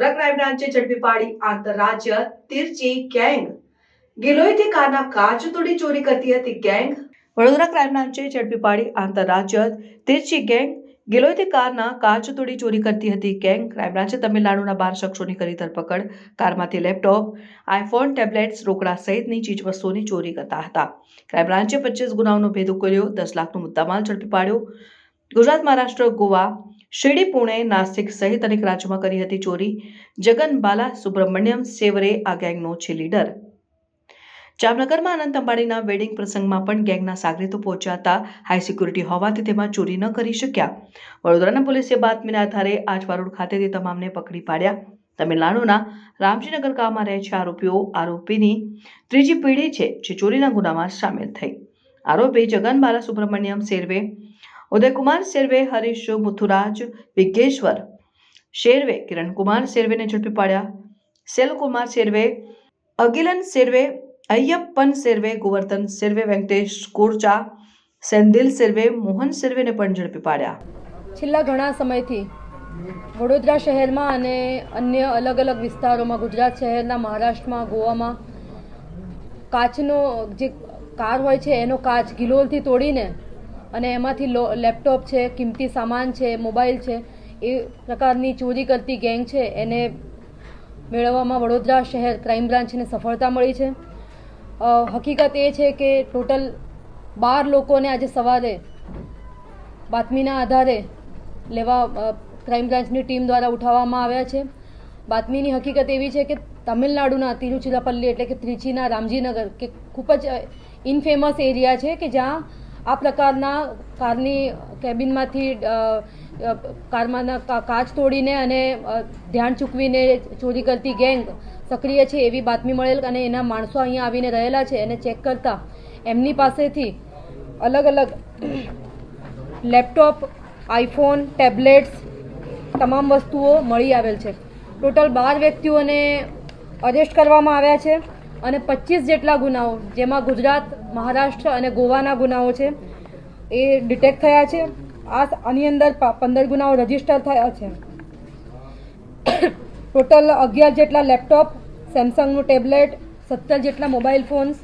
Vadodara crime બ્રાન્ચે ઝડપી પાડી આંતરરાજ્ય તિરચી ગેંગ ગિલોયથી કારના કાચ તોડી ચોરી કરતી હતી ગેંગ વડોદરા ક્રાઇમ બ્રાન્ચે ઝડપી પાડી આંતરરાજ્ય તિરચી ગેંગ ગિલોયથી કારના કાચ તોડી ચોરી કરતી હતી ગેંગ ક્રાઇમ બ્રાન્ચે તમિલનાડુના બાર શખ્સોની કરી ધરપકડ. કારમાંથી લેપટોપ આઈફોન ટેબ્લેટ્સ રોકડા સહિતની ચીજવસ્તુઓની ચોરી કરતા હતા. ક્રાઇમ બ્રાન્ચે પચીસ ગુનાઓનો ભેદ ઉકેલ્યો. દસ લાખનો મુદ્દામાલ ઝડપી પાડ્યો. ગુજરાત, મહારાષ્ટ્ર, ગોવા શિરડી પુણે નાસિક સહિત અનેક રાજ્યોમાં કરી હતી ચોરી. જગન બાલા સુબ્રમણ્યમ સેવરે આ ગેંગનો છે લીડર. જામનગરમાં અનંત અંબાણીના વેડિંગ પ્રસંગમાં પણ ગેંગના સાગરીતો પહોંચ્યા હતા હાઈ સિક્યુરિટી હોવાથી તેમાં ચોરી ન કરી શક્યા. વડોદરાના પોલીસે બાતમીના આધારે આજવારોડ ખાતેથી તમામને પકડી પાડ્યા. તમિલનાડુના રામજીનગર ગામમાં રહે છે આરોપીઓ. આરોપીની ત્રીજી પેઢી છે જે ચોરીના ગુનામાં સામેલ થઈ. આરોપી જગન બાલા સુબ્રમણ્યમ સેરવે ઉદયકુમાર સેરવે હરીશ મુથુરાજ, વિઘ્નેશ્વર શેરવે, કિરણકુમાર સેરવેને ઝડપી પાડ્યા. સેલકુમાર સેરવે અગિલન સેરવે અય્યપ્પન સેરવે ગોવર્ધન સેરવે વેંકટેશ કોરચા સેન્દિલ સેરવે મોહન સેરવેને પણ ઝડપી પાડ્યા. છેલ્લા ઘણા સમયથી વડોદરા શહેરમાં અને અન્ય અલગ અલગ વિસ્તારોમાં, ગુજરાત શહેરના મહારાષ્ટ્રમાં, ગોવામાં કાચનો જે કાર હોય છે, એનો કાચ ગિલોલથી તોડીને અને એમાંથી લેપટોપ છે, કિંમતી સામાન છે, મોબાઈલ છે, એ પ્રકારની ચોરી કરતી ગેંગ છે, એને મેળવવામાં વડોદરા શહેર ક્રાઇમ બ્રાન્ચને સફળતા મળી છે. હકીકત એ છે કે ટોટલ બાર લોકોને આજે સવારે બાતમીના આધારે લેવા ક્રાઇમ બ્રાન્ચની ટીમ દ્વારા ઉઠાવવામાં આવ્યા છે. બાતમીની હકીકત એવી છે કે તમિલનાડુના તિરુચિરાપલ્લી એટલે કે ત્રિચીના રામજીનગર, કે ખૂબ જ ઇનફેમસ એરિયા છે કે જ્યાં આ પ્રકારના કારની કેબિનમાંથી કારમાંના કાચ તોડીને અને ધ્યાન ચૂકવીને ચોરી કરતી ગેંગ સક્રિય છે એવી બાતમી મળેલ અને એના માણસો અહીંયા આવીને રહેલા છે એને ચેક કરતા એમની પાસેથી અલગ અલગ લેપટોપ, આઈફોન, ટેબ્લેટ્સ તમામ વસ્તુઓ મળી આવેલ છે. ટોટલ બાર વ્યક્તિઓને અરેસ્ટ કરવામાં આવ્યા છે. અને પચીસ જેટલા ગુનાઓ, જેમાં ગુજરાત, મહારાષ્ટ્ર અને ગોવાના ગુનાઓ છે, એ ડિટેક્ટ થયા છે. આ આની અંદર પંદર ગુનાઓ રજિસ્ટર થયા છે. ટોટલ અગિયાર જેટલા લેપટોપ સેમસંગનું ટેબ્લેટ સત્તર જેટલા મોબાઈલ ફોન્સ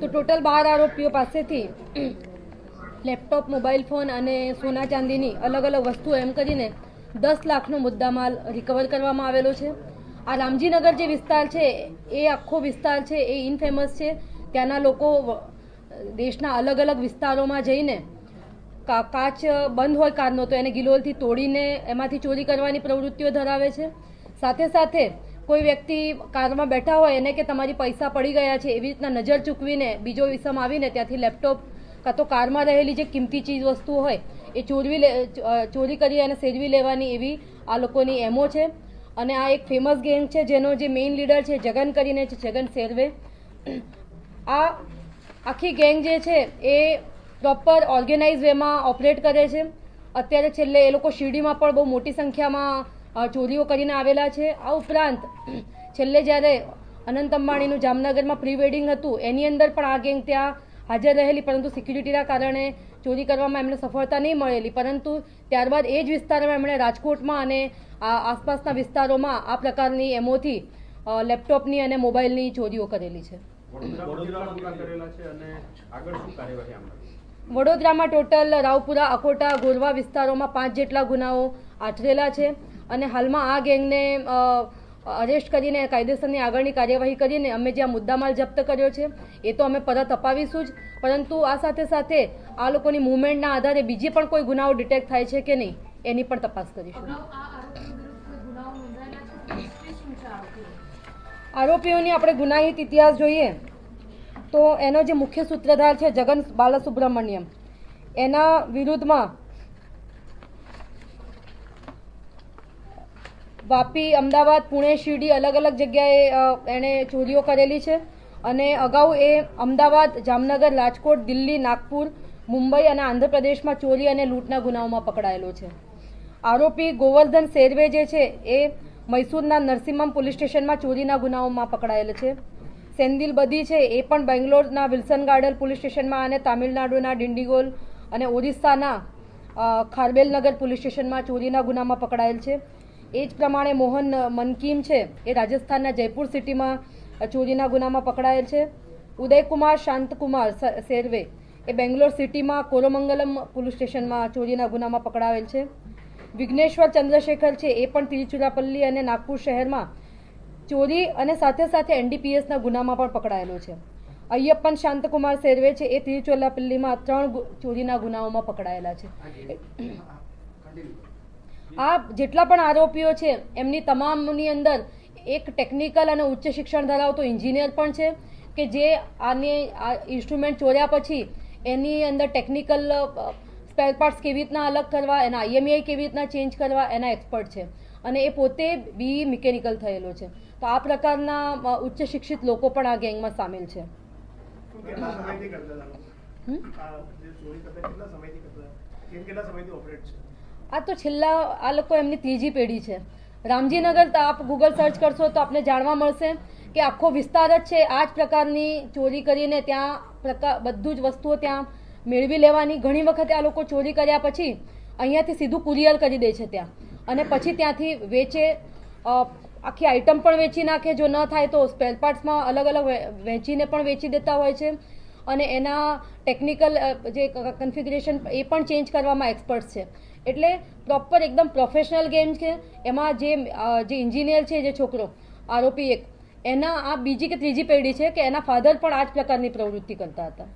તો ટોટલ બાર આરોપીઓ પાસેથી લેપટોપ મોબાઈલ ફોન અને સોના ચાંદીની અલગ અલગ વસ્તુઓ એમ કરીને દસ લાખનો મુદ્દામાલ રિકવર કરવામાં આવેલો છે. આ રામજીનગર જે વિસ્તાર છે, એ આખો વિસ્તાર છે, એ ઇનફેમસ છે. ત્યાંના લોકો દેશના અલગ અલગ વિસ્તારોમાં જઈને કાચ બંધ હોય કારનો, તો એને ગિલોલથી તોડીને એમાંથી ચોરી કરવાની પ્રવૃત્તિઓ ધરાવે છે. સાથે સાથે કોઈ વ્યક્તિ કારમાં બેઠા હોય એને કે તમારી પૈસા પડી ગયા છે, એવી રીતના નજર ચૂકવીને બીજો વિસમ આવીને ત્યાંથી લેપટોપ કાં તો કારમાં રહેલી જે કિંમતી ચીજ વસ્તુઓ હોય, એ ચોરવી ચોરી કરી અને સેરવી લેવાની એવી આ લોકોની એમો છે. અને આ એક ફેમસ ગેંગ છે, જેનો જે મેઇન લીડર છે, જગન કરીને છે, જગન સેરવે આ આખી ગેંગ જે છે, એ પ્રોપર ઓર્ગેનાઇઝ વેમાં ઓપરેટ કરે છે. અત્યારે છેલ્લે એ લોકો શિરડીમાં પણ બહુ મોટી સંખ્યામાં ચોરીઓ કરીને આવેલા છે. આ ઉપરાંત, છેલ્લે જ્યારે અનંત અંબાણીનું જામનગરમાં પ્રી વેડિંગ હતું, એની અંદર પણ આ ગેંગ ત્યાં હાજર રહેલી, પરંતુ સિક્યુરિટીના કારણે ચોરી કરવામાં એમને સફળતા નહીં મળેલી. પરંતુ ત્યારબાદ એ જ વિસ્તારમાં એમણે રાજકોટમાં અને આસપાસના વિસ્તારોમાં આ પ્રકારની એમોથી લેપટોપની અને મોબાઈલની ચોરીઓ કરેલી છે. વડોદરામાં ટોટલ રાવપુરા, અકોટા, ગોરવા વિસ્તારોમાં પાંચ જેટલા ગુનાઓ આચરેલા છે. અને હાલમાં આ ગેંગને અરેસ્ટ કરીને કાયદેસરની આગળની કાર્યવાહી કરીને અમે જે આ મુદ્દામાલ જપ્ત કર્યો છે એ તો અમે પરત અપાવીશું જ. પરંતુ આ સાથે સાથે આ લોકોની મુવમેન્ટના આધારે બીજી પણ કોઈ ગુનાઓ ડિટેક્ટ થાય છે કે નહીં એની પણ તપાસ કરીશું. આરોપીઓની આપણે ગુનાહિત ઇતિહાસ જોઈએ તો એનો જે મુખ્ય સૂત્રધાર છે જગન બાલસુબ્રમણ્યમ એના વિરુદ્ધમાં વાપી, અમદાવાદ, પુણે, શિરડી અલગ અલગ જગ્યાએ એણે ચોરીઓ કરેલી છે. અને અગાઉ એ અમદાવાદ, જામનગર, રાજકોટ, દિલ્હી, નાગપુર, મુંબઈ અને આંધ્રપ્રદેશમાં ચોરી અને લૂંટના ગુનાઓમાં પકડાયેલો છે. આરોપી ગોવર્ધન શેરવે જે છે એ મૈસૂરના નરસિમ્હમ પોલીસ સ્ટેશનમાં ચોરીના ગુનાઓમાં પકડાયેલ છે. સેન્દિલ બદી છે એ પણ બેંગ્લોરના વિલ્સન ગાર્ડન પોલીસ સ્ટેશનમાં અને તામિલનાડુના ડિંડીગોલ અને ઓરિસ્સાના ખારબેલનગર પોલીસ સ્ટેશનમાં ચોરીના ગુનામાં પકડાયેલ છે. એ જ પ્રમાણે મોહન મનકીમ છે એ રાજસ્થાનના જયપુર સિટીમાં ચોરીના ગુનામાં પકડાયેલ છે. ઉદયકુમાર શાંતકુમાર સેરવે એ બેંગ્લોર સિટીમાં કોરોમંગલમ પોલીસ સ્ટેશનમાં ચોરીના ગુનામાં પકડાયેલ છે. વિઘ્નેશ્વર ચંદ્રશેખર છે એ પણ તિરુચિરાપલ્લી અને નાગપુર શહેરમાં ચોરી અને સાથે સાથે એનડીપીએસના ગુનામાં પણ પકડાયેલો છે. અય્યપ્પન શાંતકુમાર સેરવે છે એ તિરુચિરાપલ્લીમાં ત્રણ ચોરીના ગુનાઓમાં પકડાયેલા છે. આ જેટલા પણ આરોપીઓ છે એમની તમામની અંદર એક ટેકનિકલ અને ઉચ્ચ શિક્ષણ ધરાવતો એન્જિનિયર પણ છે કે જે આને આ ઇન્સ્ટ્રુમેન્ટ ચોર્યા પછી એની અંદર ટેકનિકલ સ્પેર પાર્ટ્સ કેવી રીતના અલગ કરવા એના આઈએમઆઈ કેવી રીતના ચેન્જ કરવા એના એક્સપર્ટ છે. અને એ પોતે બી મિકેનિકલ થયેલો છે. તો આ પ્રકારના ઉચ્ચ શિક્ષિત લોકો પણ આ ગેંગમાં સામેલ છે. સમયથી કરતા હતા? કેટલા સમયથી ઓપરેટ છે? આ તો છેલ્લા આ લોકો એમની ત્રીજી પેઢી છે. રામજીનગર આપ ગૂગલ સર્ચ કરશો તો આપને જાણવા મળશે કે આખો વિસ્તાર જ છે. આ જ પ્રકારની ચોરી કરીને ત્યાં પ્રકાર બધું જ વસ્તુઓ ત્યાં મેળવી લેવાની. ઘણી વખત આ લોકો ચોરી કર્યા પછી અહીંયાથી સીધું કુરિયર કરી દે છે ત્યાં. અને પછી ત્યાંથી વેચે આખી આઈટમ પણ વેચી નાખે. જો ન થાય તો સ્પેર પાર્ટ્સમાં અલગ અલગ વેચીને પણ વેચી દેતા હોય છે. અને એના ટેકનિકલ જે કન્ફિગરેશન એ પણ ચેન્જ કરવામાં એક્સપર્ટ છે. એટલે પ્રોપર એકદમ પ્રોફેશનલ ગેમ છે. એમાં જે જે ઇન્જિનિયર છે, જે છોકરો, આરોપી એક, એના આ બીજી કે ત્રીજી પેઢી છે કે એના ફાધર પણ આ જ પ્રકારની પ્રવૃત્તિ કરતા હતા.